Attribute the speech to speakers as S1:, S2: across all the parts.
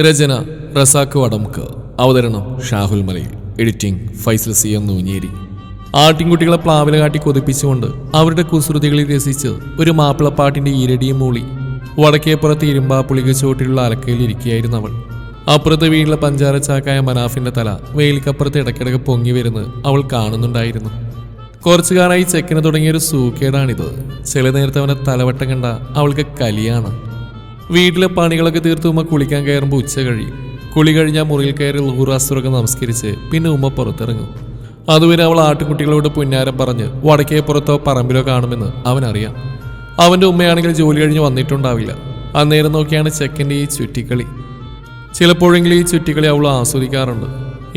S1: രചന റസാഖ് വടമുക്ക് അവതരണം Shahul Malayil. Editing Faisal C M Noonjeri. ആട്ടിൻകുട്ടികളെ പ്ലാവില കാട്ടി കൊതിപ്പിച്ചുകൊണ്ട് അവരുടെ കുസൃതികളിൽ രസിച്ച് ഒരു മാപ്പിളപ്പാട്ടിന്റെ ഈരടിയും മൂളി വടക്കേപ്പുറത്ത് ഇരുമ്പാപ്പുളിക ചോട്ടിലുള്ള അലക്കയിൽ ഇരിക്കുകയായിരുന്നു അവൾ. അപ്പുറത്തെ വീട്ടിലെ പഞ്ചാര ചാക്കായ മനാഫിന്റെ തല വെയിൽക്കപ്പുറത്ത് ഇടയ്ക്കിടയ്ക്ക് പൊങ്ങി വരുന്നത് അവൾ കാണുന്നുണ്ടായിരുന്നു. കുറച്ചു കാലമായി ചെക്കിന് തുടങ്ങിയ ഒരു സൂക്കേടാണിത്. ചില നേരത്തെ അവനെ തലവട്ടം കണ്ട അവൾക്ക് കലിയാണ്. വീട്ടിലെ പണികളൊക്കെ തീർത്ത് ഉമ്മ കുളിക്കാൻ കയറുമ്പോൾ ഉച്ച കഴിയും. കുളി കഴിഞ്ഞാൽ മുറിയിൽ കയറി ലൂറാസുറൊക്കെ നമസ്കരിച്ച് പിന്നെ ഉമ്മ പുറത്തിറങ്ങും. അതുവരെ അവൾ ആട്ടുകുട്ടികളോട് പുന്നാരം പറഞ്ഞ് വടക്കേ പുറത്തോ പറമ്പിലോ കാണുമെന്ന് അവനറിയാം. അവന്റെ ഉമ്മയാണെങ്കിൽ ജോലി കഴിഞ്ഞ് വന്നിട്ടുണ്ടാവില്ല. അന്നേരം നോക്കിയാണ് ചെക്കന്റെ ഈ ചുറ്റിക്കളി. ചിലപ്പോഴെങ്കിലും ഈ ചുറ്റിക്കളി അവൾ ആസ്വദിക്കാറുണ്ട്.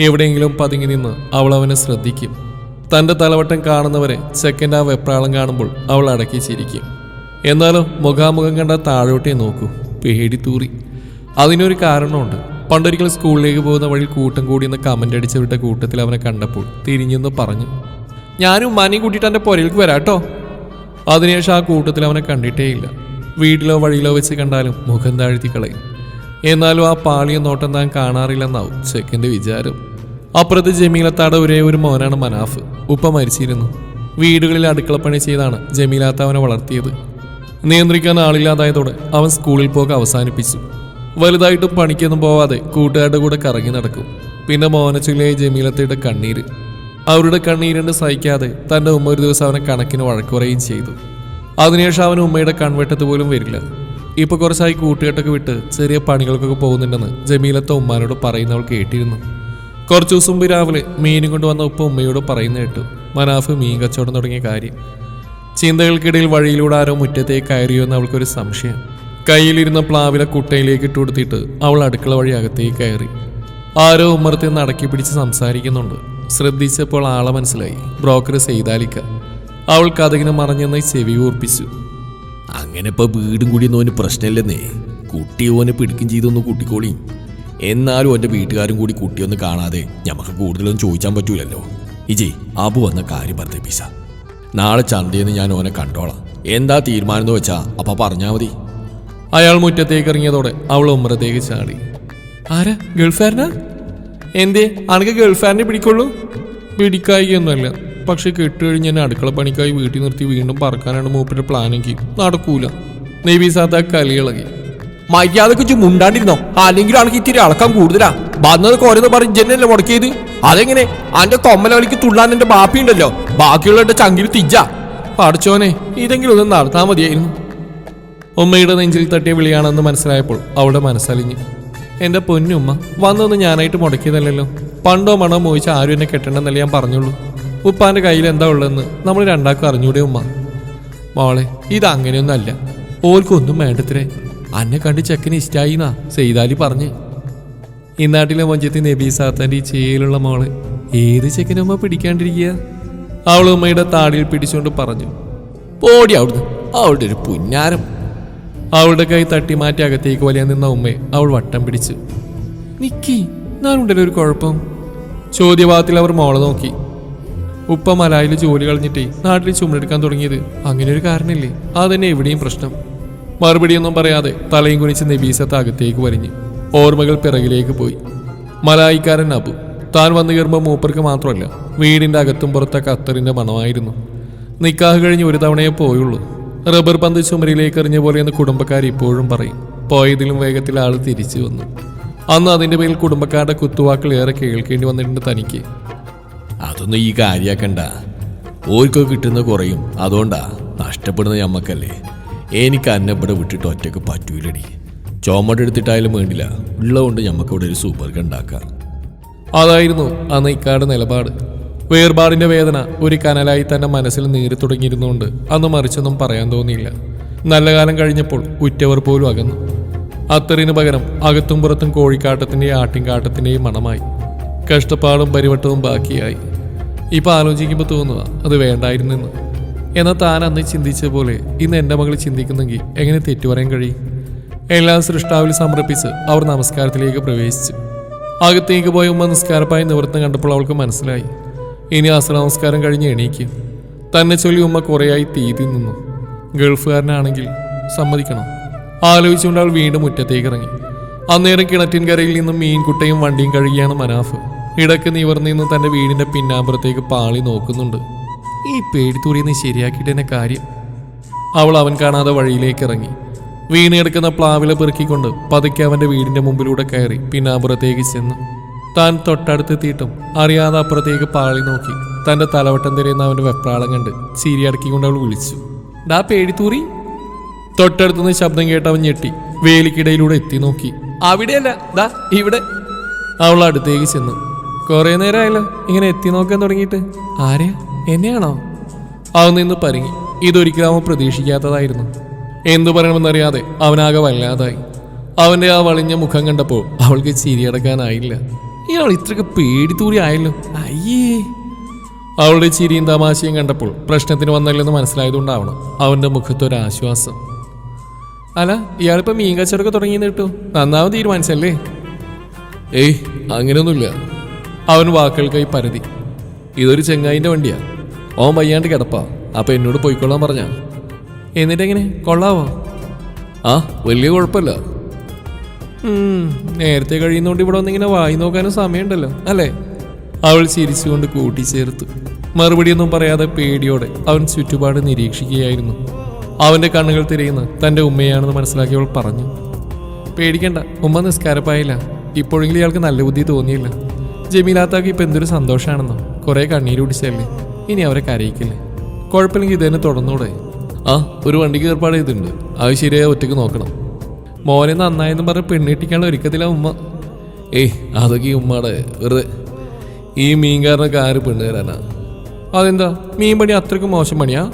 S1: എവിടെയെങ്കിലും പതുങ്ങി നിന്ന് അവൾ അവനെ ശ്രദ്ധിക്കും. തന്റെ തലവട്ടം കാണുന്നവരെ ചെക്കന്റെ ആ വെപ്രാളം കാണുമ്പോൾ അവൾ അടക്കി ചിരിക്കും എന്നാലും മുഖാമുഖം കണ്ട താഴോട്ടേ നോക്കൂ. പേടി തൂറി. അതിനൊരു കാരണമുണ്ട്. പണ്ടൊരിക്കൽ സ്കൂളിലേക്ക് പോകുന്ന വഴി കൂട്ടം കൂടി എന്ന് കമന്റ് അടിച്ചവരുടെ കൂട്ടത്തിൽ അവനെ കണ്ടപ്പോൾ തിരിഞ്ഞെന്ന് പറഞ്ഞു. ഞാനും ഉമ്മാനെയും കൂട്ടിയിട്ട് എന്റെ പുരയിലേക്ക് വരാട്ടോ അതിനുശേഷം ആ കൂട്ടത്തിൽ അവനെ കണ്ടിട്ടേയില്ല വീട്ടിലോ വഴിയിലോ വെച്ച് കണ്ടാലും മുഖം താഴ്ത്തി കളയും. എന്നാലും ആ പാളിയ നോട്ടം താൻ കാണാറില്ലെന്നാവും ചെക്കന്റെ വിചാരം. അപ്പുറത്ത് ജമീലത്താടെ ഒരേ ഒരു മോനാണ് മനാഫ്. ഉപ്പ മരിച്ചിരുന്നു. വീടുകളിൽ അടുക്കളപ്പണി ചെയ്താണ് ജമീലാത്ത അവനെ വളർത്തിയത്. നിയന്ത്രിക്കാൻ ആളില്ലാതായതോടെ അവൻ സ്കൂളിൽ പോകെ അവസാനിപ്പിച്ചു. വലുതായിട്ടും പണിക്കൊന്നും പോവാതെ കൂട്ടുകാരുടെ കൂടെ കറങ്ങി നടക്കും. പിന്നെ മോനച്ചുലയായി ജമീലത്തയുടെ കണ്ണീര്. അവരുടെ കണ്ണീരണ്ട് സഹിക്കാതെ തന്റെ ഉമ്മ ഒരു ദിവസം അവനെ കണക്കിന് വഴക്ക് പറയുകയും ചെയ്തു. അതിനുശേഷം അവൻ ഉമ്മയുടെ കൺവെട്ടത്ത് പോലും വരില്ല. ഇപ്പോൾ കുറച്ചായി കൂട്ടുകെട്ടൊക്കെ വിട്ട് ചെറിയ പണികൾക്കൊക്കെ പോകുന്നുണ്ടെന്ന് ജമീലത്തെ ഉമ്മാനോട് പറയുന്നവൾ കേട്ടിരുന്നു. കുറച്ചു ദിവസം മുമ്പ് രാവിലെ മീനും കൊണ്ടുവന്ന ഉപ്പ ഉമ്മയോട് പറയുന്ന കേട്ടു. മനാഫ് മീൻ കച്ചവടം തുടങ്ങിയ കാര്യം. ചിന്തകൾക്കിടയിൽ വഴിയിലൂടെ ആരോ മുറ്റത്തേക്ക് കയറിയോ എന്ന് അവൾക്കൊരു സംശയം. കയ്യിലിരുന്ന പ്ലാവിലെ കുട്ടയിലേക്ക് ഇട്ട് കൊടുത്തിട്ട് അവൾ അടുക്കള വഴി അകത്തേക്ക് കയറി. ആരോ ഉമ്മർത്തി നടക്കി പിടിച്ച് സംസാരിക്കുന്നുണ്ട്. ശ്രദ്ധിച്ചപ്പോൾ ആളെ മനസ്സിലായി. ബ്രോക്കർ സെയ്താലിക്ക അവൾ കഥകിന് മറഞ്ഞെന്ന് ചെവി ഓർപ്പിച്ചു
S2: അങ്ങനെ ഇപ്പൊ വീടും കൂടി ഓന് പ്രശ്നമില്ലെന്നേ. കുട്ടി ഓനെ പിടിക്കും ചെയ്തൊന്ന് കുട്ടിക്കോളിയും എന്നാലും ഓന്റെ വീട്ടുകാരും കൂടി കുട്ടിയൊന്ന് കാണാതെ ഞമ്മക്ക് കൂടുതലൊന്നും ചോദിച്ചാൻ പറ്റൂലല്ലോ. ഇജയ് അബു വന്ന കാര്യം വർദ്ധിപ്പിച്ച നാളെ ചന്തയെന്ന് ഞാൻ ഓനെ കണ്ടോളാം. എന്താ തീരുമാനം എന്ന് വെച്ചാ അപ്പൊ പറഞ്ഞാൽ മതി.
S1: അയാൾ മുറ്റത്തേക്ക് ഇറങ്ങിയതോടെ അവൾ ഉമ്മറത്തേക്ക് ചാടി. ആരാ? ഗൾഫാരനാ എന്തേ അനക്ക് ഗൾഫാരനെ പിടിക്കുള്ളൂ? പിടിക്കായികയൊന്നുമല്ല. പക്ഷെ കെട്ടുകഴിഞ്ഞ് എന്നെ അടുക്കള പണിക്കായി വീട്ടിൽ നിർത്തി വീണ്ടും പറക്കാനാണ് മൂപ്പരുടെ പ്ലാനെങ്കിൽ. നടക്കൂല. നെയ്ബി സാത്ത കലിയിളകി
S3: മര്യാദയ്ക്ക് മുണ്ടാണ്ടിരുന്നോ? അല്ലെങ്കിൽ ആണെങ്കിൽ ഇത്തിരി അളക്കാൻ കൂടുതലാ. വന്നത് കോരെന്ന് പറഞ്ഞ് ജനല്ലേ മുടക്കിയത്? അതെങ്ങനെ? അന്റെ കൊമ്മലവളിക്ക് തുള്ളാൻ എന്റെ ബാപ്പിയുണ്ടല്ലോ. ബാക്കിയുള്ള ചങ്കിരി തിജ്ജ.
S1: പഠിച്ചോനെ ഇതെങ്കിലും ഒന്ന് നടത്താൻ മതിയായിരുന്നു. ഉമ്മയുടെ നെഞ്ചിൽ തട്ടിയ വിളിയാണെന്ന് മനസ്സിലായപ്പോൾ അവളുടെ മനസ്സലിഞ്ഞു. എന്റെ പൊന്നുമ്മ വന്നൊന്ന് ഞാനായിട്ട് മുടക്കിയതല്ലല്ലോ. പണ്ടോ മണോ മോഹിച്ച് ആരും എന്നെ കെട്ടണമെന്നല്ല ഞാൻ പറഞ്ഞുള്ളൂ. ഉപ്പാന്റെ കയ്യിൽ എന്താ ഉള്ളതെന്ന് നമ്മൾ രണ്ടാക്കും അറിഞ്ഞൂടെ ഉമ്മ? മോളെ ഇത് അങ്ങനെയൊന്നും അല്ല ഓൽക്കൊന്നും വേണ്ടത്രേ. അന്നെ കണ്ട് ചെക്കന് ഇഷ്ടായിന്നാ സെയ്താലി പറഞ്ഞ്. ഇന്നാട്ടിലെ മഞ്ചത്തി നബി സാത്താന്റെ ഈ ചേലുള്ള മോൾ ഏത് ചെക്കനുമ്മ പിടിക്കാണ്ടിരിക്കുക? അവൾ ഉമ്മയുടെ താടിയിൽ പിടിച്ചുകൊണ്ട് പറഞ്ഞു
S2: പോടി അവിടുന്ന് അവളുടെ ഒരു പുന്നാരം.
S1: അവളുടെ കൈ തട്ടി മാറ്റി അകത്തേക്ക് വലിയ നിന്ന ഉമ്മയെ അവൾ വട്ടം പിടിച്ചു. നിക്കി ഞാനുണ്ടല്ലോ ഒരു കുഴപ്പം. ചോദ്യഭാഗത്തിൽ അവർ മോളെ നോക്കി. ഉപ്പ മലായിൽ ജോലി കളഞ്ഞിട്ടേ നാട്ടിൽ ചുമടെടുക്കാൻ തുടങ്ങിയത് അങ്ങനെ ഒരു കാരണമില്ലേ അതന്നെ എവിടെയും പ്രശ്നം. മറുപടിയൊന്നും പറയാതെ തലയും കുനിച്ച് നബീസത്ത് അകത്തേക്ക് വരിഞ്ഞ് ഓർമ്മകൾ പിറകിലേക്ക് പോയി. മലായിക്കാരൻ അബു താൻ വന്നു കയറുമ്പോൾ മൂപ്പർക്ക് മാത്രമല്ല വീടിന്റെ അകത്തും പുറത്തൊക്കെ അത്തറിന്റെ മണമായിരുന്നു. നിക്കാഹ് കഴിഞ്ഞ് ഒരു തവണയേ പോയുള്ളൂ. റബ്ബർ പന്ത് ചുമരിലേക്ക് എറിഞ്ഞ പോലെയെന്ന് കുടുംബക്കാർ ഇപ്പോഴും പറയും. പോയതിലും വേഗത്തിൽ ആൾ തിരിച്ചു വന്നു. അന്ന് അതിന്റെ പേരിൽ കുടുംബക്കാരുടെ കുത്തുവാക്കൾ ഏറെ കേൾക്കേണ്ടി വന്നിട്ടുണ്ട് തനിക്ക്.
S2: അതൊന്നും ഈ കാര്യാക്കണ്ട. ഓർക്കോ കിട്ടുന്ന കുറയും. അതുകൊണ്ടാ നഷ്ടപ്പെടുന്ന ഞമ്മക്കല്ലേ? എനിക്ക് അന്നെ ഇവിടെ വിട്ടിട്ട് ഒറ്റയ്ക്ക് പറ്റൂലടി. ചുമടെടുത്തിട്ടായാലും വേണ്ടില്ല. ഉള്ളതുകൊണ്ട് ഞമ്മക്ക് ഇവിടെ ഒരു സൂപ്പർ ഉണ്ടാക്കാം
S1: അതായിരുന്നു അന്ന് ഇക്കാട് നിലപാട്. വേർപാടിന്റെ വേദന ഒരു കനലായി തന്നെ മനസ്സിൽ നീറി തുടങ്ങിയിരുന്നുകൊണ്ട് അന്ന് മറിച്ചൊന്നും പറയാൻ തോന്നിയില്ല. നല്ല കാലം കഴിഞ്ഞപ്പോൾ ഉറ്റവർ പോലും അകന്നു. അത്തറിന് പകരം അകത്തും പുറത്തും കോഴിക്കാട്ടത്തിന്റെയും ആട്ടിൻകാട്ടത്തിന്റെയും മണമായി. കഷ്ടപ്പാടും പരിവട്ടവും ബാക്കിയായി. ഇപ്പൊ ആലോചിക്കുമ്പോൾ തോന്നുക അത് വേണ്ടായിരുന്നെന്ന്. എന്നാൽ താൻ അന്ന് ചിന്തിച്ച പോലെ ഇന്ന് എന്റെ മകൾ ചിന്തിക്കുന്നെങ്കിൽ എങ്ങനെ തെറ്റു പറയാൻ കഴിയും? എല്ലാം സൃഷ്ടാവിൽ സമർപ്പിച്ച് അവർ നമസ്കാരത്തിലേക്ക് പ്രവേശിച്ചു. അകത്തേക്ക് പോയ ഉമ്മ നിസ്കാരപ്പായി നിവൃത്തം കണ്ടപ്പോൾ അവൾക്ക് മനസ്സിലായി. ഇനി അസല നമസ്കാരം കഴിഞ്ഞ് എണീക്കും. തന്നെ ചൊല്ലി ഉമ്മ കുറേയായി തീതി നിന്നു. ഗൾഫുകാരനാണെങ്കിൽ സമ്മതിക്കണം. ആലോചിച്ചുകൊണ്ട് അവൾ വീണ്ടും മുറ്റത്തേക്ക് ഇറങ്ങി. അന്നേരം കിണറ്റിൻകരയിൽ നിന്നും മീൻകുട്ടയും വണ്ടിയും കഴുകിയാണ് മനാഫ്. ഇടയ്ക്ക് നിവർന്നു നിന്ന് തന്റെ വീടിന്റെ പിന്നാമ്പുറത്തേക്ക് പാളി നോക്കുന്നുണ്ട്. ഈ പേടിത്തൂറിയെന്ന് ശരിയാക്കിയിട്ട് എന്നെ കാര്യം. അവൾ അവൻ കാണാതെ വഴിയിലേക്ക് ഇറങ്ങി. വീണ് കിടക്കുന്ന പ്ലാവില പെറുക്കിക്കൊണ്ട് പതുക്കെ അവന്റെ വീടിന്റെ മുമ്പിലൂടെ കയറി പിന്നാമ്പുറത്തേക്ക് ചെന്നു താൻ തൊട്ടടുത്തെത്തിയിട്ടും അറിയാതെ അപ്പുറത്തേക്ക് പാളി നോക്കി. തന്റെ തലവട്ടം തിരയുന്ന അവന്റെ വെപ്രാളം കണ്ട് ചിരി അടക്കിക്കൊണ്ട് അവൾ വിളിച്ചു. ഡാ പേടിത്തൂറി തൊട്ടടുത്തുനിന്ന് ശബ്ദം കേട്ട് അവൻ ഞെട്ടി. വേലിക്കിടയിലൂടെ എത്തി നോക്കി. അവിടെയല്ല. ദാ ഇവിടെ. അവൾ അടുത്തേക്ക് ചെന്നു. കുറെ നേരമായല്ലോ ഇങ്ങനെ എത്തി നോക്കാൻ തുടങ്ങിയിട്ട്. ആരെയാ എന്നെയാണോ? അവൻ നിന്ന് പരുങ്ങി. ഇതൊരിക്കലും അവൻ പ്രതീക്ഷിക്കാത്തതായിരുന്നു. എന്തു പറയണമെന്നറിയാതെ അവനാകെ വല്ലാതായി. അവന്റെ ആ വളിഞ്ഞ മുഖം കണ്ടപ്പോൾ അവൾക്ക് ചിരിയടക്കാനായില്ല ഇയാൾ ഇത്രയൊക്കെ പേടിത്തൂറി ആയല്ലോ. അയ്യേ. അവളുടെ ചിരിയും തമാശയും കണ്ടപ്പോൾ പ്രശ്നത്തിന് വന്നല്ലെന്ന് മനസ്സിലായതുകൊണ്ടാവണം അവന്റെ മുഖത്തൊരാശ്വാസം. അല്ല ഇയാളിപ്പോ മീൻ കച്ചവടമൊക്കെ തുടങ്ങിയെന്ന് കിട്ടു. നന്നാവും തീരുമാനിച്ചല്ലേ? ഏയ് അങ്ങനെയൊന്നുമില്ല. അവൻ വാക്കുകൾക്കായി പരതി. ഇതൊരു ചെങ്ങായിന്റെ വണ്ടിയാ. ഓൻ വയ്യാണ്ട് കിടപ്പാ. അപ്പൊ എന്നോട് പോയിക്കൊള്ളാൻ പറഞ്ഞ. എന്നിട്ടെങ്ങനെ? കൊള്ളാവോ? ആ വലിയ കുഴപ്പമില്ല. നേരത്തെ കഴിയുന്നോണ്ട് ഇവിടെ വന്നിങ്ങനെ വായി നോക്കാനും സമയമുണ്ടല്ലോ അല്ലേ? അവൾ ചിരിച്ചുകൊണ്ട് കൂട്ടിച്ചേർത്തു. മറുപടിയൊന്നും പറയാതെ പേടിയോടെ അവൻ ചുറ്റുപാട് നിരീക്ഷിക്കുകയായിരുന്നു. അവന്റെ കണ്ണുകൾ തിരയുന്ന തന്റെ ഉമ്മയാണെന്ന് മനസ്സിലാക്കി അവൾ പറഞ്ഞു. പേടിക്കണ്ട ഉമ്മ നിസ്കാരപ്പായില്ല. ഇപ്പോഴെങ്കിലും ഇയാൾക്ക് നല്ല ബുദ്ധി തോന്നിയില്ല. ജമീലാത്താക്ക് ഇപ്പം എന്തൊരു സന്തോഷമാണെന്നോ കുറേ കണ്ണീര് കുടിച്ചല്ലേ ഇനി അവരെ കരയിക്കില്ലേ? കുഴപ്പമില്ലെങ്കിൽ ഇതന്നെ തുടർന്നൂടെ? ആ ഒരു വണ്ടിക്ക് ഏർപ്പാട് ചെയ്തിട്ടുണ്ട്. അത് ശരിയായ ഒറ്റയ്ക്ക് നോക്കണം. മോനെ നന്നായെന്ന് പറഞ്ഞ് പെണ്ണിട്ടിക്കാണ് ഒരുക്കത്തില്ല ഉമ്മ. ഏയ് അതൊക്കെ ഈ ഉമ്മയുടെ വെറുതെ. ഈ മീൻകാരനൊക്കെ ആര് പെണ്ണ് തരാനാ? അതെന്താ? മീൻ പണി അത്രയ്ക്ക് മോശം പണിയാ?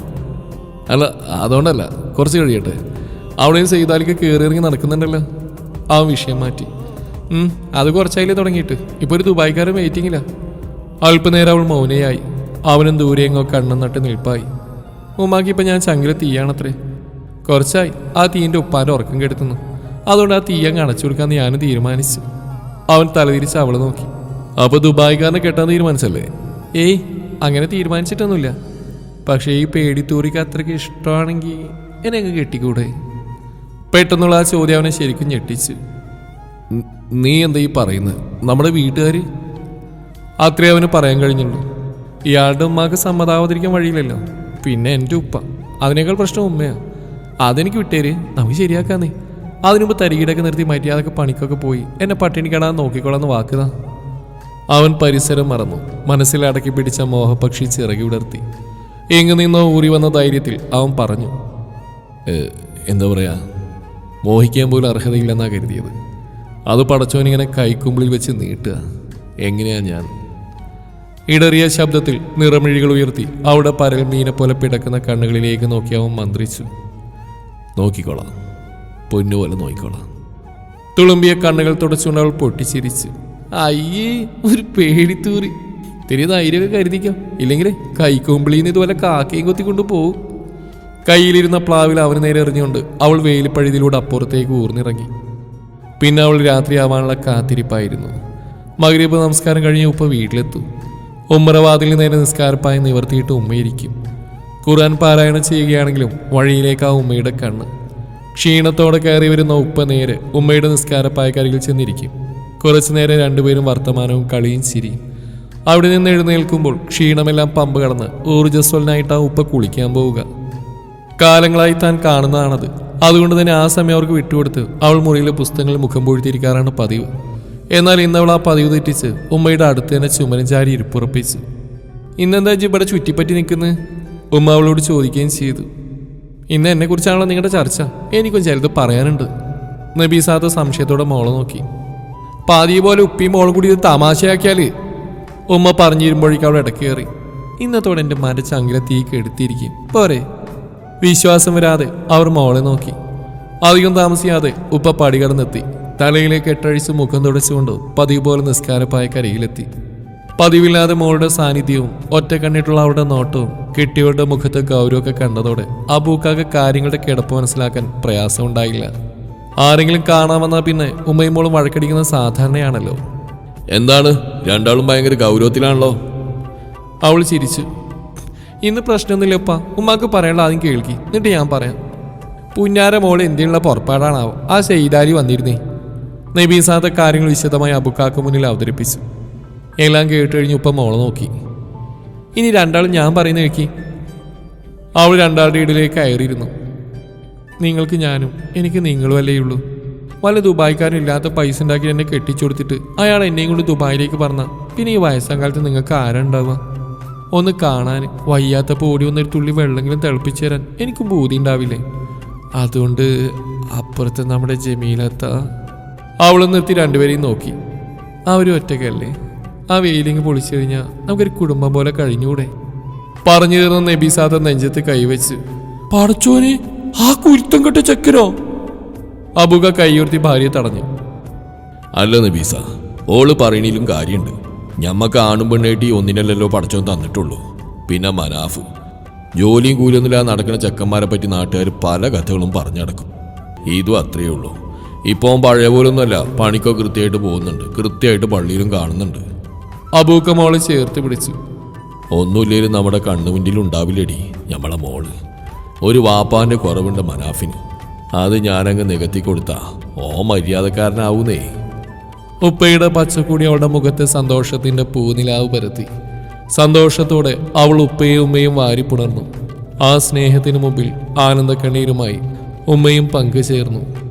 S1: അല്ല അതുകൊണ്ടല്ല കുറച്ച് കഴിയട്ടെ. അവിടെയും സെയ്താലിക്ക് കയറി ഇറങ്ങി നടക്കുന്നുണ്ടല്ലോ. ആ വിഷയം മാറ്റി. അത് കുറച്ചായില്ലേ തുടങ്ങിയിട്ട്. ഇപ്പൊ ഒരു ദുബായ്ക്കാരൻ വെയിറ്റിങ്ങില്ല അല്പനേരം അവൾ മൗനയായി. അവനും ദൂരെയെങ്ങോ കണ്ണും നട്ട് നിൽപ്പായി. ഉമ്മാക്കി ഇപ്പൊ ഞാൻ ശങ്കര തീയാണത്രേ. കുറച്ചായി ആ തീന്റെ ഉപ്പാന്റെ ഉറക്കം കെടുത്തുന്നു. അതുകൊണ്ട് ആ തീയങ്ങ് അടച്ചു കൊടുക്കാൻ ഞാനും തീരുമാനിച്ചു. അവൻ തലതിരിച്ച് അവളെ നോക്കി. അപ്പോൾ ദുബായ്ക്കാരനെ കെട്ടാൻ തീരുമാനിച്ചല്ലേ? ഏയ് അങ്ങനെ തീരുമാനിച്ചിട്ടൊന്നുമില്ല. പക്ഷേ ഈ പേടിത്തൂറിക്ക് അത്രയ്ക്ക് ഇഷ്ടമാണെങ്കിൽ എന്നെ അങ്ങ് കെട്ടിക്കൂടെ? പെട്ടെന്നുള്ള ആ ചോദ്യം അവനെ ശരിക്കും ഞെട്ടിച്ചു. നീ എന്താ ഈ പറയുന്നത് നമ്മുടെ വീട്ടുകാർ അത്രേ അവന് പറയാൻ കഴിഞ്ഞുള്ളൂ. ഇയാളുടെ ഉമ്മാക്ക് സമ്മതാവാതിരിക്കാൻ വഴിയില്ലല്ലോ. പിന്നെ എന്റെ ഉപ്പ. അതിനേക്കാൾ പ്രശ്നം ഉമ്മയാ. അതെനിക്ക് വിട്ടേര് നമുക്ക് ശരിയാക്കാന്നേ. അതിനുമ്പ് തരികിടൊക്കെ നിർത്തി മര്യാദയ്ക്ക് പണിക്കൊക്കെ പോയി. എന്നെ പട്ടിണി കടാൻ നോക്കിക്കോളാന്ന് വാക്കുതാ. അവൻ പരിസരം മറന്നു. മനസ്സിൽ അടക്കി പിടിച്ച മോഹപക്ഷി ചിറകി വിടർത്തി എങ്ങു നിന്നോ ഊറി വന്ന ധൈര്യത്തിൽ അവൻ പറഞ്ഞു എന്താ പറയാ? മോഹിക്കാൻ പോലും അർഹതയില്ലെന്നാ കരുതിയത്. അത് പടച്ചോനിങ്ങനെ കൈക്കുമ്പിളിൽ വെച്ച് നീട്ടുക. എങ്ങനെയാ ഞാൻ ഇടറിയ ശബ്ദത്തിൽ നിറമിഴികൾ ഉയർത്തി അവിടെ പരൽ മീനെ പോലെ പിടക്കുന്ന കണ്ണുകളിലേക്ക് നോക്കി അവൻ മന്ത്രിച്ചു. നോക്കിക്കോളാം. പൊന്നുപോലെ നോക്കിക്കോളാം. തുളുമ്പിയ കണ്ണുകൾ തുടച്ചുകൊണ്ട് അവൾ പൊട്ടിച്ചിരിച്ചു. അയ്യേ ഒരു പേടിത്തൂറി തിരി ധൈര്യമൊക്കെ കരുതിക്കാം. ഇല്ലെങ്കിൽ നിന്ന് ഇതുപോലെ കാക്കയും കൊത്തിക്കൊണ്ട് പോകും കയ്യിലിരുന്ന പ്ലാവിൽ അവന് നേരെ എറിഞ്ഞുകൊണ്ട് അവൾ വെയിലിപ്പഴുതിയിലൂടെ അപ്പുറത്തേക്ക് ഊർന്നിറങ്ങി. പിന്നെ അവൾ രാത്രിയാവാനുള്ള കാത്തിരിപ്പായിരുന്നു. മകരീബ് നമസ്കാരം കഴിഞ്ഞ് ഉപ്പ വീട്ടിലെത്തും. ഉമ്മറവാതിലിന് നേരെ നിസ്കാരപ്പായി നിവർത്തിയിട്ട് ഉമ്മയിരിക്കും. ഖുർആൻ പാരായണം ചെയ്യുകയാണെങ്കിലും വഴിയിലേക്ക് ആ ഉമ്മയുടെ കണ്ണ്. ക്ഷീണത്തോടെ കയറി വരുന്ന ഉപ്പ നേരെ ഉമ്മയുടെ നിസ്കാരപ്പായക്കരികിൽ ചെന്നിരിക്കും. കുറച്ചു നേരം രണ്ടുപേരും വർത്തമാനവും കളിയും ചിരിയും. അവിടെ നിന്ന് എഴുന്നേൽക്കുമ്പോൾ ക്ഷീണമെല്ലാം പമ്പ് കടന്ന് ഊർജസ്വലനായിട്ട് ആ ഉപ്പ കുളിക്കാൻ പോവുക. കാലങ്ങളായി താൻ കാണുന്നതാണത്. അതുകൊണ്ട് തന്നെ ആ സമയം അവർക്ക് വിട്ടുകൊടുത്ത് അവൾ മുറിയിലെ പുസ്തകങ്ങൾ മുഖം പൊഴുത്തിരിക്കാറാണ് പതിവ്. എന്നാൽ ഇന്നവൾ ആ പതിവ് തെറ്റിച്ച് ഉമ്മയുടെ അടുത്ത് തന്നെ ചുമരൻ ചാരി ഇരിപ്പുറപ്പിച്ചു ഇന്നെന്താ ഇവിടെ ചുറ്റിപ്പറ്റി നിൽക്കുന്നത് ഉമ്മ അവളോട് ചോദിക്കുകയും ചെയ്തു. ഇന്ന് എന്നെ കുറിച്ചാണല്ലോ നിങ്ങളുടെ ചർച്ച. എനിക്കും ചിലത് പറയാനുണ്ട്. നബീസാദ് സംശയത്തോടെ മോളെ നോക്കി. പാതി പോലെ ഉപ്പിയും മോളും കൂടി ഇത് തമാശയാക്കിയാൽ? ഉമ്മ പറഞ്ഞിരുമ്പോഴേക്കും അവൾ ഇടയ്ക്ക് കയറി. ഇന്നത്തോടെ എന്റെ മര ചങ്കിലെ തീ കെടുത്തിരിക്കും പോരെ. വിശ്വാസം വരാതെ അവർ മോളെ നോക്കി. അധികം താമസിയാതെ ഉപ്പ പടി കടന്നെത്തി. തലയിലേക്ക് എട്ടഴിച്ച് മുഖം തുടച്ചുകൊണ്ട് പതിവ് പോലെ നിസ്കാരപ്പായ കരയിലെത്തി പതിവില്ലാതെ മോളുടെ സാന്നിധ്യവും ഒറ്റ കണ്ണിട്ടുള്ള അവരുടെ നോട്ടവും കിട്ടിയവരുടെ മുഖത്തെ ഗൗരവമൊക്കെ കണ്ടതോടെ അബൂക്കാക്ക് കാര്യങ്ങളുടെ കിടപ്പ് മനസ്സിലാക്കാൻ പ്രയാസമുണ്ടായില്ല. ആരെങ്കിലും കാണാൻ വന്നാൽ പിന്നെ ഉമ്മയും മോളും വഴക്കടിക്കുന്നത് സാധാരണയാണല്ലോ.
S2: എന്താണ്? രണ്ടാളും ഭയങ്കര ഗൗരവത്തിലാണല്ലോ.
S1: അവൾ ചിരിച്ചു. ഇന്ന് പ്രശ്നമൊന്നുമില്ലപ്പ ഉമ്മാക്ക് പറയാനുള്ള ആദ്യം കേൾക്കി എന്നിട്ട് ഞാൻ പറയാം. പുന്നാര മോൾ എന്തിനുള്ള പുറപ്പാടാണാവോ? ആ ചെയ്താലി വന്നിരുന്നേ. നബീസാത്ത കാര്യങ്ങൾ വിശദമായി അബുക്കാക്ക് മുന്നിൽ അവതരിപ്പിച്ചു. എല്ലാം കേട്ട് കഴിഞ്ഞ് ഉപ്പ മോളെ നോക്കി. ഇനി രണ്ടാളും ഞാൻ പറയുന്ന കേൾക്കി അവൾ രണ്ടാളുടെ ഇടയിലേക്ക് കയറിയിരുന്നു. നിങ്ങൾക്ക് ഞാനും എനിക്ക് നിങ്ങളും അല്ലേ ഉള്ളൂ. വല്ല ദുബായ്ക്കാരും ഇല്ലാത്ത പൈസ ഉണ്ടാക്കി എന്നെ കെട്ടിച്ചു കൊടുത്തിട്ട് അയാൾ എന്നെയും കൊണ്ട് ദുബായിലേക്ക് പറഞ്ഞ പിന്നെ ഈ വയസ്സാം കാലത്ത് നിങ്ങൾക്ക് ആരുണ്ടാവുക ഒന്ന് കാണാൻ വയ്യാത്തപ്പോൾ ഓടി വന്നൊരു തുള്ളി വെള്ളമെങ്കിലും തിളപ്പിച്ചു തരാൻ എനിക്ക് ബൂതി ഉണ്ടാവില്ലേ? അതുകൊണ്ട് അപ്പുറത്ത് നമ്മുടെ ജമീലത്ത അവളെ നിർത്തി രണ്ടുപേരെയും നോക്കി. അവരും ഒറ്റക്കല്ലേ? ആ വെയിലിങ് പൊളിച്ചു കഴിഞ്ഞാൽ നമുക്കൊരു കുടുംബം പോലെ കഴിഞ്ഞൂടെ? പറഞ്ഞു തീർന്ന നബീസാദ നെഞ്ചത്ത് കൈവച്ച് പടച്ചോനെ ആ കുരുത്തം കെട്ട ചെക്കനോ അബുക കൈയുർത്തി ഭാര്യയെ തടഞ്ഞു.
S2: അല്ല നബീസ ഓൾ പറയണിലും കാര്യമുണ്ട് ഞമ്മക്ക് ആണും പെണ്ണേട്ടി ഒന്നിനല്ലല്ലോ പടച്ചോൻ തന്നിട്ടുള്ളൂ. പിന്നെ മനാഫ് ജോലിയും കൂലിയൊന്നുമില്ലാതെ നടക്കുന്ന ചെക്കന്മാരെ പറ്റി നാട്ടുകാർ പല കഥകളും പറഞ്ഞു നടക്കും ഇതും അത്രയേ ഉള്ളൂ ഇപ്പോൾ പഴയ പോലൊന്നുമല്ല. പണിക്കോ കൃത്യമായിട്ട് പോകുന്നുണ്ട്. കൃത്യമായിട്ട് പള്ളിയിലും കാണുന്നുണ്ട്.
S1: അബൂക്ക മോളെ ചേർത്ത് പിടിച്ചു.
S2: ഒന്നുമില്ലേലും നമ്മുടെ കണ്ണുമുന്നിൽ ഉണ്ടാവില്ലടി ഞമ്മളെ മോൾ. ഒരു വാപ്പാന്റെ കുറവുണ്ട് മനാഫിന്. അത് ഞാനങ്ങ് നികത്തി കൊടുത്താ. ഓ മര്യാദക്കാരനാവൂന്നേ.
S1: ഉപ്പയുടെ പച്ചക്കൂടി അവളുടെ മുഖത്തെ സന്തോഷത്തിന്റെ പൂനിലാവ് പരത്തി. സന്തോഷത്തോടെ അവൾ ഉപ്പയും ഉമ്മയും വാരിപ്പുണർന്നു ആ സ്നേഹത്തിനു മുമ്പിൽ ആനന്ദക്കണ്ണീരുമായി ഉമ്മയും പങ്കുചേർന്നു.